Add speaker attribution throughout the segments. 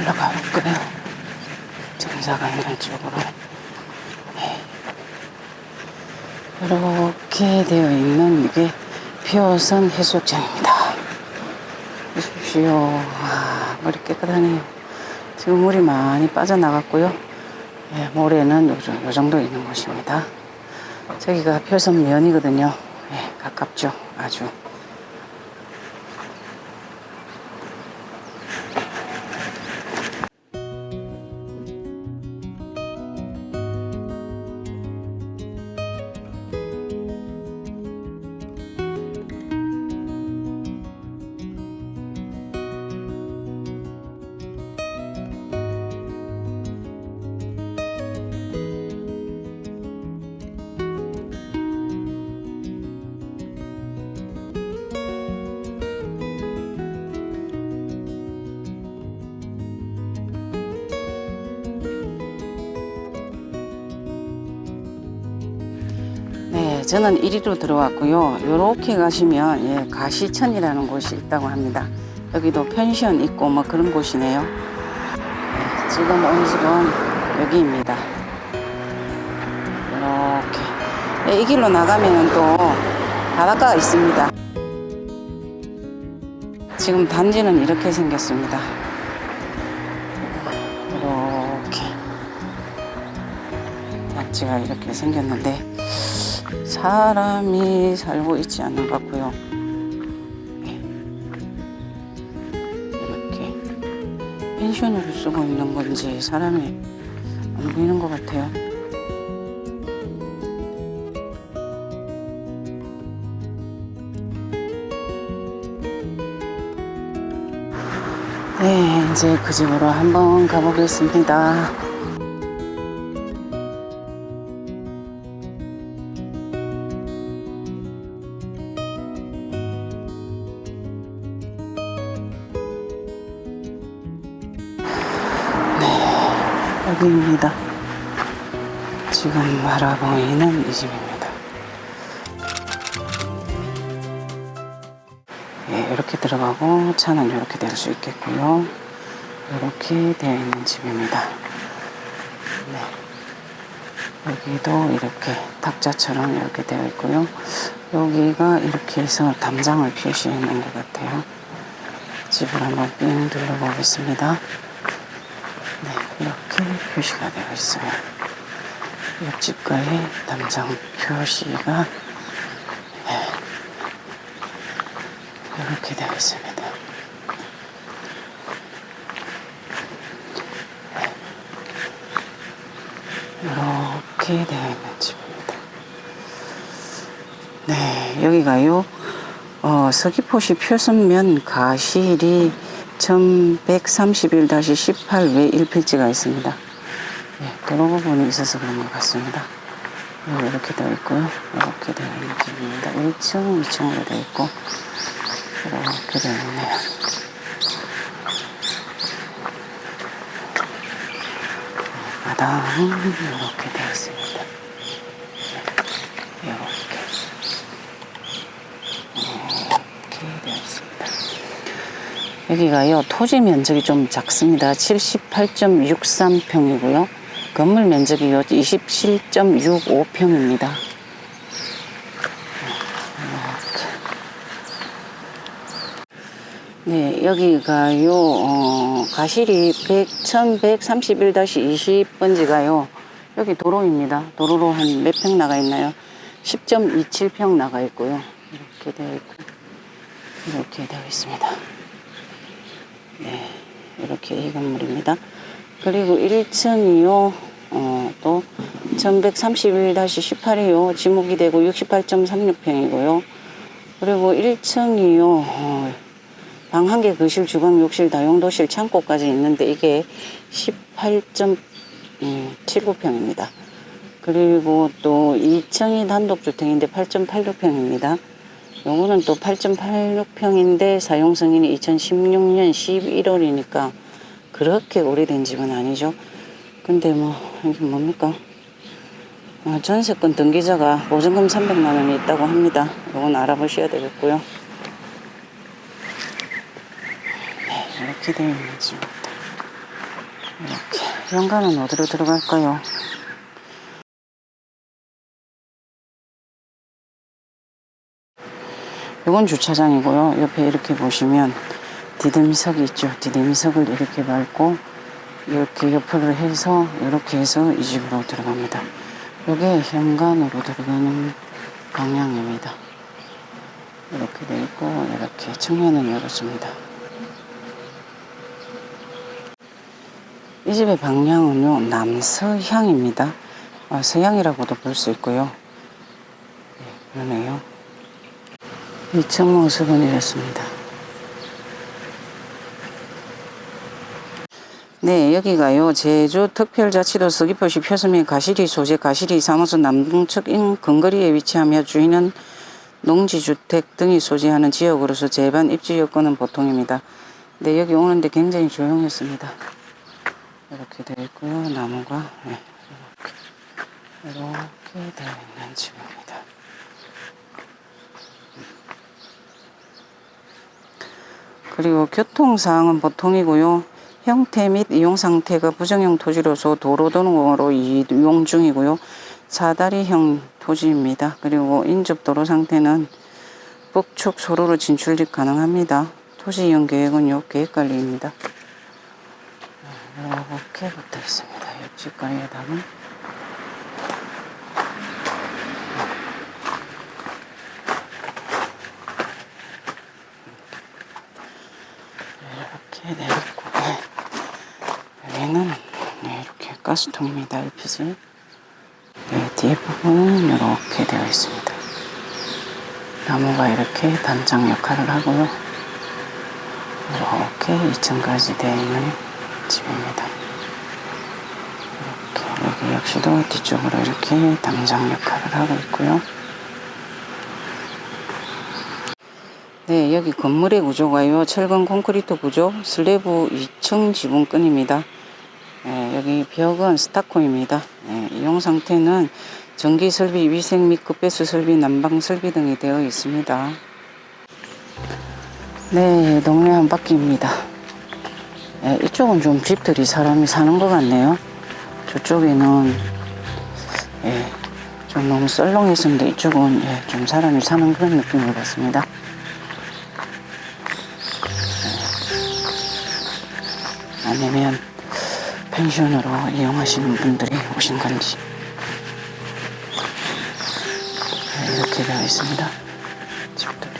Speaker 1: 올라가 볼까요? 정사가 있는 쪽으로. 네. 이렇게 되어 있는 이게 피어선 해수욕장입니다. 보십시오. 아, 물이 깨끗하네요. 지금 물이 많이 빠져나갔고요. 예, 모래는 요, 정- 요 정도 있는 곳입니다. 저기가 표선면이거든요. 예, 가깝죠. 아주. 저는 이리로 들어왔고요. 요렇게 가시면 예, 가시천이라는 곳이 있다고 합니다. 여기도 펜션 있고 뭐 그런 곳이네요. 네, 지금 온 집은 여기입니다. 이렇게 예, 이 길로 나가면은 또 바닷가가 있습니다. 지금 단지는 이렇게 생겼습니다. 이렇게 단지가 이렇게 생겼는데 사람이 살고 있지 않는 것 같고요. 예. 이렇게 펜션으로 쓰고 있는 건지 사람이 안 보이는 것 같아요. 네, 이제 그 집으로 한번 가보겠습니다. 여기입니다. 지금 바라보이는 이 집입니다. 예, 이렇게 들어가고 차는 이렇게 될 수 있겠고요. 이렇게 되어 있는 집입니다. 네. 여기도 이렇게 탁자처럼 이렇게 되어 있고요. 여기가 이렇게 해서 담장을 표시해 놓은 것 같아요. 집을 한번 삥 둘러보겠습니다. 네, 이렇게 표시가 되어 있어요. 옆집과의 담장 표시가 네, 이렇게 되어 있습니다. 네. 이렇게 되어 있는 집입니다. 네, 여기가요. 어, 서귀포시 표선면 가실이 1131-18외 1필지가 있습니다. 예, 도로 부분이 있어서 그런 것 같습니다. 여기 이렇게 되어 있고요. 이렇게 되어 있는 집입니다. 1층, 2층으로 되어 있고, 이렇게 되어 있네요. 마당은 이렇게 되어 있습니다. 이렇게. 이렇게 되어 있습니다. 여기가요, 토지 면적이 좀 작습니다. 78.63평이고요. 건물 면적이요, 27.65평입니다. 네, 여기가요, 어, 가실이 100, 1131-20번지가요, 여기 도로입니다. 도로로 한 몇 평 나가 있나요? 10.27평 나가 있고요. 이렇게 되어 있고, 이렇게 되어 있습니다. 네, 이렇게 이 건물입니다. 그리고 1층이요, 어, 또 1131-18이요, 지목이 되고 68.36평이고요. 그리고 1층이요, 어, 방 한 개, 거실, 주방, 욕실, 다용도실, 창고까지 있는데 이게 18.79평입니다. 그리고 또 2층이 단독주택인데 8.86평입니다. 요거는 또 8.86평인데 사용 승인이 2016년 11월이니까 그렇게 오래된 집은 아니죠. 근데 뭐 이게 뭡니까? 어, 전세권 등기자가 보증금 300만 원이 있다고 합니다. 요건 알아보셔야 되겠고요. 네, 이렇게 되어 있는 집입니다. 이렇게. 현관은 어디로 들어갈까요? 이건 주차장이고요. 옆에 이렇게 보시면 디딤석이 있죠. 디딤석을 이렇게 밟고 이렇게 옆으로 해서 이렇게 해서 이 집으로 들어갑니다. 이게 현관으로 들어가는 방향입니다. 이렇게 돼 있고 이렇게 측면은 열었습니다. 이 집의 방향은요 남서향입니다. 아, 서향이라고도 볼 수 있고요. 네, 그러네요. 2층 모습은 이렇습니다. 네, 여기가요. 제주 특별자치도 서귀포시 표섬의 가시리 소재 가시리 사무소 남동측 인 근거리에 위치하며 주인은 농지주택 등이 소지하는 지역으로서 재반 입지 여건은 보통입니다. 네, 여기 오는데 굉장히 조용했습니다. 이렇게 되어 있고요. 나무가 네, 이렇게, 이렇게 되어 있는 집입니다. 그리고 교통사항은 보통이고요. 형태 및 이용 상태가 부정형 토지로서 도로 등으로 이용 중이고요. 사다리형 토지입니다. 그리고 인접도로 상태는 북측 소로로 진출이 가능합니다. 토지 이용 계획은 요, 계획 관리입니다. 이렇게 붙어 있습니다. 옆집과에다가 180통입니다. 일핏은. 네, 뒷부분은 이렇게 되어 있습니다. 나무가 이렇게 단장 역할을 하고요. 이렇게 2층까지 되어 있는 집입니다. 이렇게 여기 역시도 뒤쪽으로 이렇게 담장 역할을 하고 있고요. 네, 여기 건물의 구조가요. 철근 콘크리트 구조, 슬래브 2층 지붕끈입니다. 네, 여기 벽은 스타코입니다. 네, 이용 상태는 전기 설비, 위생 및 급배수 설비, 난방 설비 등이 되어 있습니다. 네, 동네 한 바퀴입니다. 네, 이쪽은 좀 집들이 사람이 사는 것 같네요. 저쪽에는 예, 좀 너무 썰렁했었는데 이쪽은 예, 좀 사람이 사는 그런 느낌을 받습니다. 아니면 펜션으로 이용하시는 분들이 오신 건지 네, 이렇게 되어 있습니다. 집들이.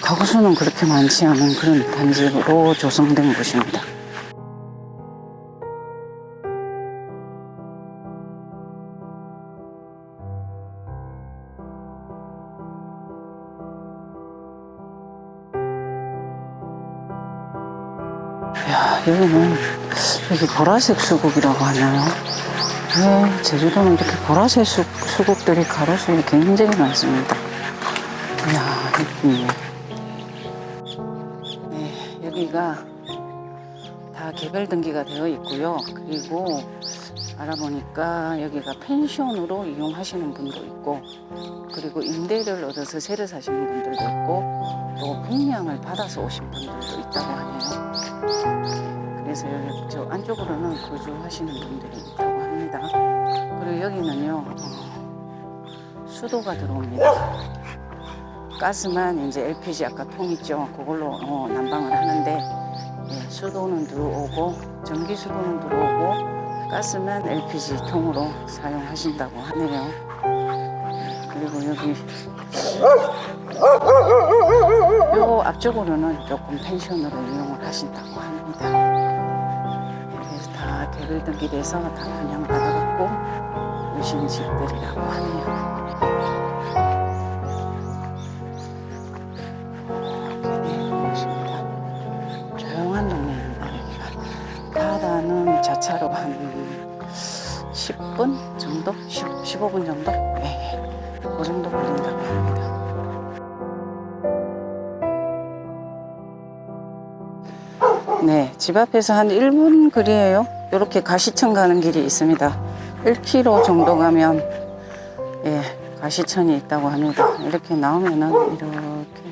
Speaker 1: 가구 수는 그렇게 많지 않은 그런 단지로 조성된 곳입니다. 여기는 여기 보라색 수국이라고 하나요? 왜 제주도는 이렇게 보라색 수, 수국들이 가로수에 굉장히 많습니다. 이야, 이쁘네. 네, 여기가 다 개별 등기가 되어 있고요. 그리고 알아보니까 여기가 펜션으로 이용하시는 분도 있고, 그리고 임대를 얻어서 새로 사시는 분들도 있고, 또 분양을 받아서 오신 분들도 있다고 하네요. 그래서 여기 저 안쪽으로는 거주하시는 분들이 있다고 합니다. 그리고 여기는요, 어, 수도가 들어옵니다. 가스만 이제 LPG 아까 통 있죠. 그걸로 어, 난방을 하는데 예, 수도는 들어오고 전기 수도는 들어오고 가스만 LPG 통으로 사용하신다고 하네요. 요 앞쪽으로는 조금 펜션으로 이용을 하신다고 합니다. 예, 그래서 다 개별 등기돼서 다 분양받아갖고 오신 집들이라고 하네요. 네, 자차로 한 10분 정도? 10, 15분 정도? 네, 그 정도 걸린다고 합니다. 네, 집 앞에서 한 1분 거리에요. 이렇게 가시청 가는 길이 있습니다. 1km 정도 가면 예, 가시천이 있다고 합니다. 이렇게 나오면은 이렇게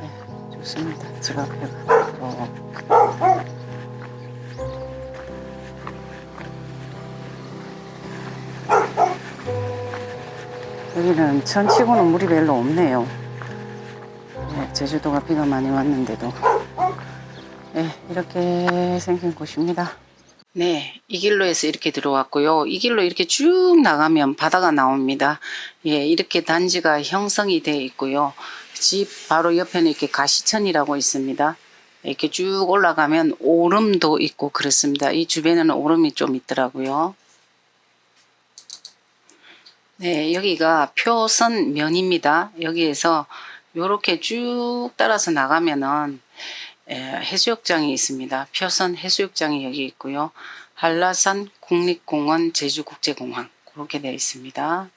Speaker 1: 네, 좋습니다. 집 앞에가 이렇 여기는 천치고는 물이 별로 없네요. 네, 제주도가 비가 많이 왔는데도 네, 이렇게 생긴 곳입니다. 네, 이 길로에서 이렇게 들어왔고요. 이 길로 이렇게 쭉 나가면 바다가 나옵니다. 예, 이렇게 단지가 형성이 되어 있고요. 집 바로 옆에는 이렇게 가시천이라고 있습니다. 이렇게 쭉 올라가면 오름도 있고 그렇습니다. 이 주변에는 오름이 좀 있더라고요. 네, 여기가 표선면입니다. 여기에서 이렇게 쭉 따라서 나가면은 에, 해수욕장이 있습니다. 표선 해수욕장이 여기 있고요. 한라산 국립공원 제주국제공항 그렇게 되어 있습니다.